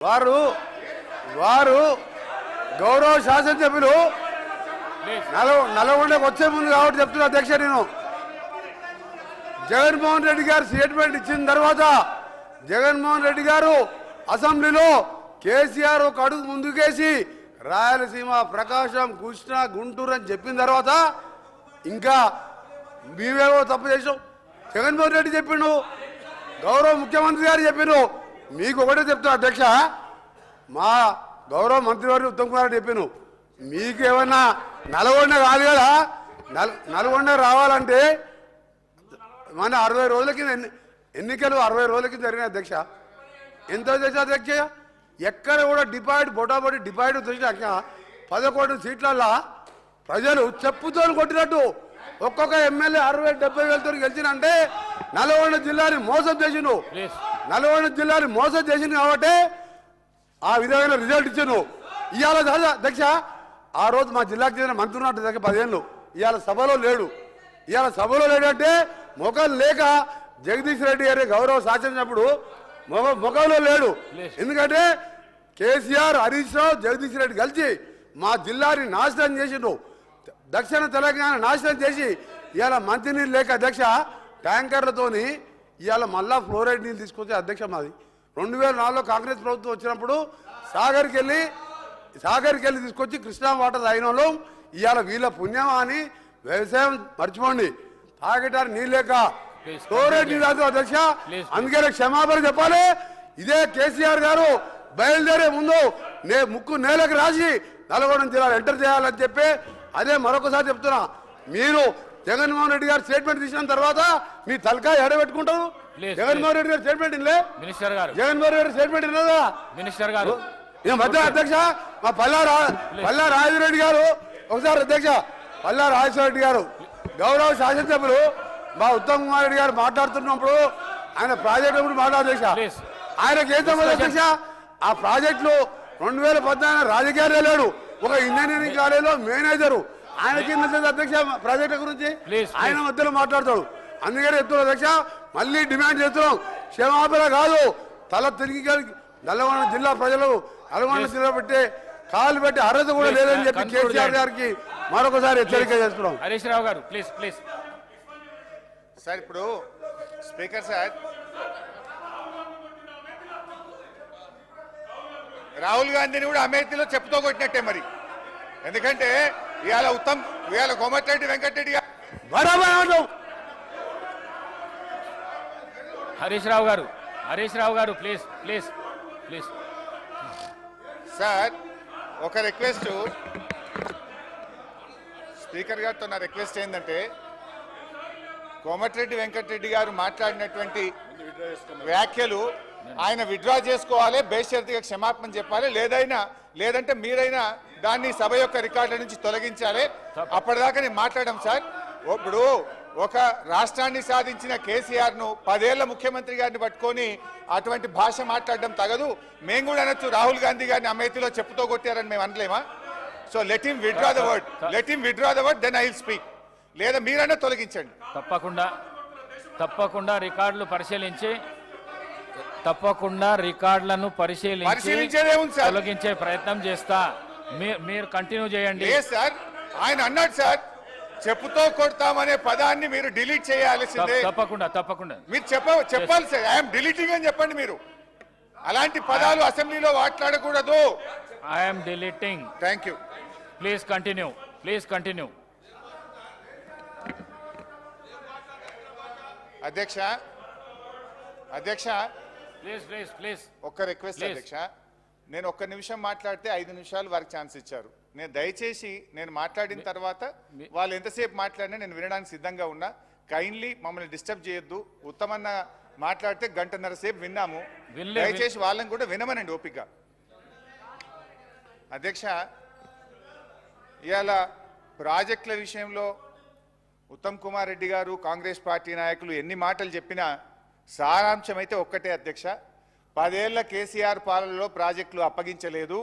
వారు వారు గౌరవ శాసనసభ్యులు. నలవ నల్గొండకు వచ్చే ముందు కాబట్టి చెప్తున్నా అధ్యక్ష నేను. జగన్మోహన్ రెడ్డి గారు స్టేట్మెంట్ ఇచ్చిన తర్వాత జగన్మోహన్ రెడ్డి గారు అసెంబ్లీలో కేసీఆర్ ఒక అడుగు ముందుకేసి రాయలసీమ ప్రకాశం కృష్ణ గుంటూరు అని చెప్పిన తర్వాత ఇంకా మేమేవో తప్పు చేసాం జగన్మోహన్ రెడ్డి చెప్పిండు గౌరవ ముఖ్యమంత్రి గారు చెప్పిండు మీకు ఒకటే చెప్తా అధ్యక్ష. మా గౌరవ మంత్రివారి ఉత్తమ్ కుమార్ చెప్పాను మీకు ఏమన్నా నల్గొండ కాదు కదా? నల్ నల్గొండ రావాలంటే మన అరవై రోజుల కింద ఎన్ని ఎన్నికలు అరవై రోజుల కింద జరిగినాయి అధ్యక్ష. ఎంత చేసా అధ్యక్ష? ఎక్కడ కూడా డిపాయిడ్ బొటాబొటి డిపాయిడ్ చూసినాక పదకొండు సీట్లల్లో ప్రజలు చెప్పుతో కొట్టినట్టు. ఒక్కొక్క ఎమ్మెల్యే అరవై డెబ్బై వేలతో గెలిచినంటే నల్గొండ జిల్లాని మోసం చేసిండు. నల్గొండ జిల్లాని మోసం చేసింది కాబట్టి ఆ విధమైన రిజల్ట్ ఇచ్చాను ఇవాళ దక్ష ఆ రోజు మా జిల్లాకు చెందిన మంత్రి ఉన్నట్టు దగ్గర పదిహేను ఇవాళ సభలో లేడు. ఇవాళ సభలో లేడంటే ముఖం లేక జగదీష్ రెడ్డి గారి గౌరవ సాధించినప్పుడు ముఖ ముఖంలో లేడు. ఎందుకంటే కేసీఆర్ హరీష్ రావు జగదీష్ రెడ్డి కలిసి మా జిల్లాని నాశనం చేసిండు దక్షిణ తెలంగాణ నాశనం చేసి ఇవాళ మంచినీళ్ళు లేక అధ్యక్ష ట్యాంకర్లతోని ఇవాళ మళ్ళా ఫ్లోరైడ్ నీళ్ళు తీసుకొచ్చే అధ్యక్ష మాది. రెండు వేల నాలుగులో కాంగ్రెస్ ప్రభుత్వం వచ్చినప్పుడు సాగర్కి వెళ్ళి సాగర్కి వెళ్ళి తీసుకొచ్చి కృష్ణా వాటర్ తాగిన వాళ్ళం. ఇవాళ వీళ్ళ పుణ్యమా అని వ్యవసాయం మర్చిపోండి. తాగటానికి నీళ్ళు లేక ఫ్లోరైడ్ నీళ్ళు అధ్యక్ష అందుకనే క్షమాపణ చెప్పాలి. ఇదే కేసీఆర్ గారు బయలుదేరే ముందు నే ముక్కు నేలకు రాసి నల్గొండ జిల్లాలో ఎంటర్ చేయాలని చెప్పి అదే మరొకసారి చెప్తున్నా. మీరు జగన్మోహన్ రెడ్డి గారు స్టేట్మెంట్ తీసిన తర్వాత మీ తలకాయ ఎడబెట్టుకుంటారు? జగన్మోహన్ రెడ్డి గారు స్టేట్మెంట్ ఇల్లే మినిస్టర్ గారు. జగన్మోహన్ రెడ్డి స్టేట్మెంట్ ఇన్నదా మినిస్టర్ గారు. ఈ మధ్య అధ్యక్ష మా పల్లా పల్లా రాజరెడ్డి గారు ఒకసారి అధ్యక్ష పల్లా రెడ్డి గారు గౌరవ శాసనసభ్యులు మా ఉత్తమ్ కుమార్ రెడ్డి గారు మాట్లాడుతున్నప్పుడు ఆయన ప్రాజెక్టు గురించి మాట్లాడు అధ్యక్ష. Please. ఆయనకి ఏం సంబంధం అధ్యక్ష? ఆ ప్రాజెక్టులు రెండు వేల పద్నాలుగు రాజకీయాలు లేడు ఒక ఇంజనీరింగ్ కాలేజీలో మేనేజరు. ఆయనకి తెలుసు అధ్యక్ష ప్రాజెక్టు గురించి ఆయన మధ్యలో మాట్లాడతాడు. అందుకని చెప్తున్నాం అధ్యక్ష మళ్ళీ డిమాండ్ చేస్తున్నాం. క్షమాపణ కాదు. తల తిరిగి నల్లగొండ జిల్లా ప్రజలు నల్గొండ Yes. జిల్లా పెట్టే కాలు పెట్టి అర్హత కూడా లేదని చెప్పి conclude కేసీఆర్. గారికి మరొకసారి హెచ్చరిక చేస్తున్నాం. హరీష్ రావు గారు ప్లీజ్ ప్లీజ్ సార్ ఇప్పుడు స్పీకర్ సార్. రాహుల్ గాంధీని కూడా అమేథీలో చెప్పుతో కొట్టినట్టే మరి. ఎందుకంటే ఇవాళ ఉత్తమ్ ఇవాళ కోమటిరెడ్డి వెంకటరెడ్డి గారు. బరాబర్ ఆడదాం. హరీష్ రావు గారు హరీష్ రావు గారు ప్లీజ్ ప్లీజ్ ప్లీజ్. సార్ ఒక రిక్వెస్ట్. స్పీకర్ గారితో నా రిక్వెస్ట్ ఏంటంటే కోమటిరెడ్డి వెంకటరెడ్డి గారు మాట్లాడినటువంటి వ్యాఖ్యలు ఆయన విత్డ్రా చేసుకోవాలి బేషరతుగా క్షమాపణ చెప్పాలి లేదైనా లేదంటే మీరైనా దాన్ని సభ యొక్క రికార్డుల నుంచి తొలగించాలి. అప్పటిదాకా నేను మాట్లాడడం సార్ ఇప్పుడు ఒక రాష్ట్రాన్ని సాధించిన కేసీఆర్ను పదేళ్ళ ముఖ్యమంత్రి గారిని పట్టుకొని అటువంటి భాష మాట్లాడడం తగదు. మేము కూడా అనొచ్చు రాహుల్ గాంధీ గారిని అమేథీలో చెప్పుతో కొట్టారని మేము అనలేమా? So let him withdraw the word let him withdraw the word then I will speak లేదా మీరైనా తొలగించండి. తప్పకుండా తప్పకుండా రికార్డులు పరిశీలించి తప్పకుండా రికార్డులను పరిశీలించి. తొలగించే ప్రయత్నం చేస్తా. మీరు కంటిన్యూ చేయండి. సార్? ఆయన అన్నాడు సార్ చెప్పుతో కొడతామనే పదాన్ని మీరు డిలీట్ చేయాల్సిందే. తప్ప- తప్పకుండా తప్పకుండా. మీరు చెప్ప చెప్పాలి సార్. ఐఎమ్ డిలీటింగ్ అని చెప్పండి మీరు. అలాంటి పదాలు అసెంబ్లీలో మాట్లాడకూడదు. I'm deleting. Thank you please continue please continue అధ్యక్ష అధ్యక్ష ప్లీజ్ ప్లీజ్ ప్లీజ్ ఒక్క రిక్వెస్ట్. అధ్యక్ష. నేను ఒక్క నిమిషం మాట్లాడితే ఐదు నిమిషాలు వారికి ఛాన్స్ ఇచ్చారు. నేను దయచేసి నేను మాట్లాడిన తర్వాత వాళ్ళు ఎంతసేపు మాట్లాడినా నేను వినడానికి సిద్ధంగా ఉన్నా. కైండ్లీ మమ్మల్ని డిస్టర్బ్ చేయొద్దు. ఉత్తమన్న మాట్లాడితే గంటన్నర సేపు విన్నాము. దయచేసి వాళ్ళని కూడా వినమనండి ఓపిక అధ్యక్ష ఇవాళ ప్రాజెక్టుల విషయంలో ఉత్తమ్ కుమార్ రెడ్డి గారు కాంగ్రెస్ పార్టీ నాయకులు ఎన్ని మాటలు చెప్పినా సారాంశం అయితే ఒక్కటే అధ్యక్ష. పదేళ్ళ కేసీఆర్ పాలనలో ప్రాజెక్టులు అప్పగించలేదు.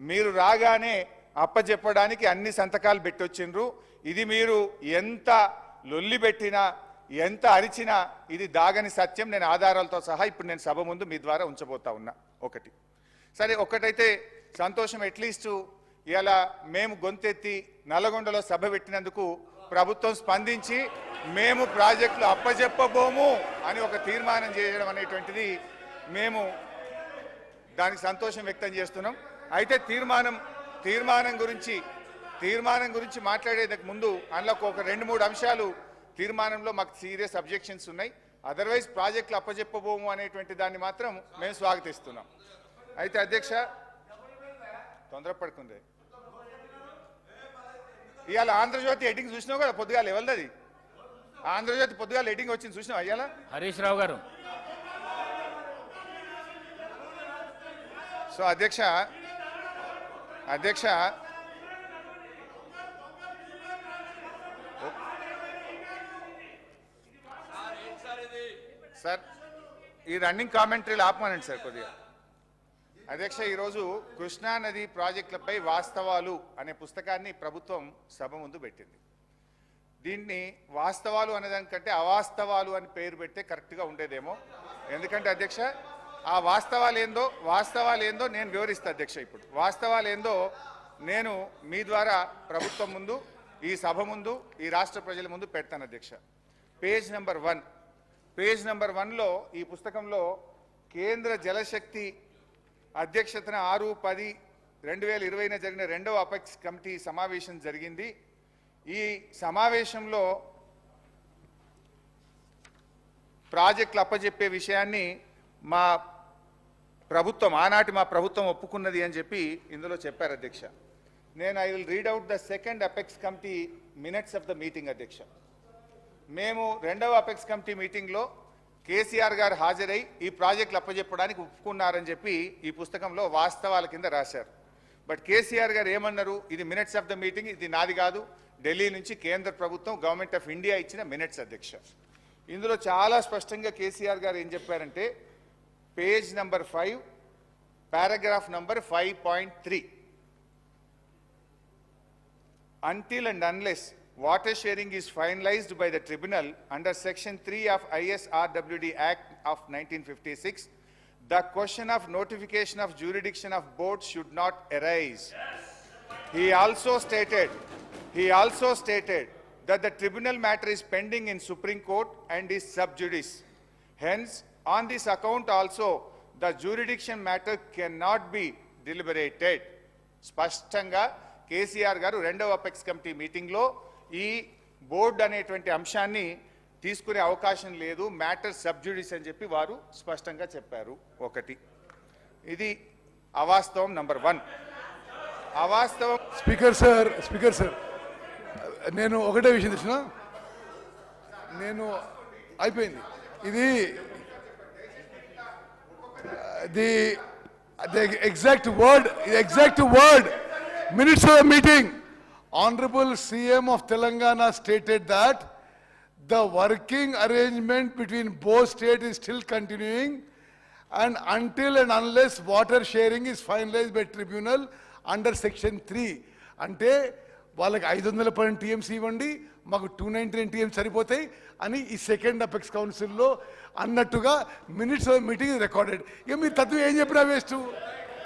మీరు రాగానే అప్పజెప్పడానికి అన్ని సంతకాలు పెట్టొచ్చిండ్రు. ఇది మీరు ఎంత లొల్లి పెట్టినా ఎంత అరిచినా ఇది దాగని సత్యం. నేను ఆధారాలతో సహా ఇప్పుడు నేను సభ ముందు మీ ద్వారా ఉంచబోతా ఉన్నా. ఒకటి. సరే ఒక్కటైతే సంతోషం అట్లీస్ట్ ఇలా మేము గొంతెత్తి నల్గొండలో సభ పెట్టినందుకు ప్రభుత్వం స్పందించి మేము ప్రాజెక్టులు అప్పజెప్పబోము అని ఒక తీర్మానం చేయడం అనేటువంటిది మేము దానికి సంతోషం వ్యక్తం చేస్తున్నాం. అయితే తీర్మానం తీర్మానం గురించి తీర్మానం గురించి మాట్లాడేందుకు ముందు అందులో ఒక రెండు మూడు అంశాలు తీర్మానంలో మాకు సీరియస్ అబ్జెక్షన్స్ ఉన్నాయి. అదర్వైజ్ ప్రాజెక్టులు అప్పజెప్పబోము అనేటువంటి దాన్ని మాత్రం మేము స్వాగతిస్తున్నాం. అయితే అధ్యక్ష తొందరపడుకుంది ఇవాళ ఆంధ్రజ్యోతి ఎడ్డింగ్ చూసినావు కదా పొద్దుగాల ఎవరిది ఆంధ్రజ్యోతి పొద్దుగాల ఎడ్డింగ్ వచ్చింది చూసినావు? అయ్యాల? హరీష్ రావు గారు. సో అధ్యక్ష అధ్యక్ష. సార్ ఈ రన్నింగ్ కామెంటరీలు ఆపమానండి సార్ కొద్దిగా. అధ్యక్ష ఈరోజు కృష్ణా నది ప్రాజెక్టులపై వాస్తవాలు అనే పుస్తకాన్ని ప్రభుత్వం సభ ముందు పెట్టింది. దీన్ని వాస్తవాలు అనేదానికంటే అవాస్తవాలు అని పేరు పెడితే కరెక్ట్గా ఉండేదేమో. ఎందుకంటే అధ్యక్ష ఆ వాస్తవాలు ఏందో వాస్తవాలు ఏందో నేను వివరిస్తా అధ్యక్ష ఇప్పుడు. వాస్తవాలు ఏందో నేను మీ ద్వారా ప్రభుత్వం ముందు ఈ సభ ముందు ఈ రాష్ట్ర ప్రజల ముందు పెడతాను అధ్యక్ష. Page number one. Page number వన్లో ఈ పుస్తకంలో కేంద్ర జలశక్తి అధ్యక్షతన ఆరు పది రెండు వేల ఇరవైన జరిగిన రెండవ అపెక్స్ కమిటీ సమావేశం జరిగింది. ఈ సమావేశంలో ప్రాజెక్టులు అప్పజెప్పే విషయాన్ని మా ప్రభుత్వం ఆనాటి మా ప్రభుత్వం ఒప్పుకున్నది అని చెప్పి ఇందులో చెప్పారు అధ్యక్ష. నేను I will read out the second apex committee minutes of the meeting అధ్యక్ష. మేము రెండవ అపెక్స్ కమిటీ మీటింగ్లో కేసీఆర్ గారు హాజరై ఈ ప్రాజెక్టులు అప్పజెప్పడానికి ఒప్పుకున్నారని చెప్పి ఈ పుస్తకంలో వాస్తవాల కింద రాశారు. బట్ కేసీఆర్ గారు ఏమన్నారు? ఇది మినిట్స్ ఆఫ్ ద మీటింగ్ ఇది నాది కాదు. ఢిల్లీ నుంచి కేంద్ర ప్రభుత్వం గవర్నమెంట్ ఆఫ్ ఇండియా ఇచ్చిన మినిట్స్ అధ్యక్ష. ఇందులో చాలా స్పష్టంగా కేసీఆర్ గారు ఏం చెప్పారంటే page number five paragraph number five point three. Until and unless water sharing is finalised by the tribunal under section three of ISRWD act of nineteen the question of notification of jurisdiction of board should not arise he also stated he also stated that the tribunal matter is pending in Supreme Court and is sub judice. Hence, on this account also, the jurisdiction matter cannot be deliberated. స్పష్టంగా కేసీఆర్ గారు రెండవ apex committee మీటింగ్లో ఈ board అనేటువంటి అంశాన్ని తీసుకునే అవకాశం లేదు మ్యాటర్ సబ్జుడిస్ అని చెప్పి వారు స్పష్టంగా చెప్పారు ఒకటి ఇది అవాస్తవం నంబర్ వన్ అవాస్తవం స్పీకర్ సార్ స్పీకర్ సార్ నేను ఒకటే విషయం తెలిసిన? నేను అయిపోయింది. ఇది ది ఎగ్జాక్ట్ వర్డ్ ఇది exact word minutes of meeting honourable CM of Telangana stated that the working arrangement between both state is still continuing and until and unless water sharing is finalise by tribunal under section three అంటే వాళ్ళకి ఐదు వందల పన్నెండు TMC ఇవ్వండి మాకు two ninety nine TM సరిపోతాయి అని ఈ సెకండ్ అపెక్స్ కౌన్సిల్లో అన్నట్టుగా మినిట్స్ ఆఫ్ మీటింగ్ రికార్డెడ్. ఇక మీరు తత్వం ఏం చెప్పినా వేస్ట్.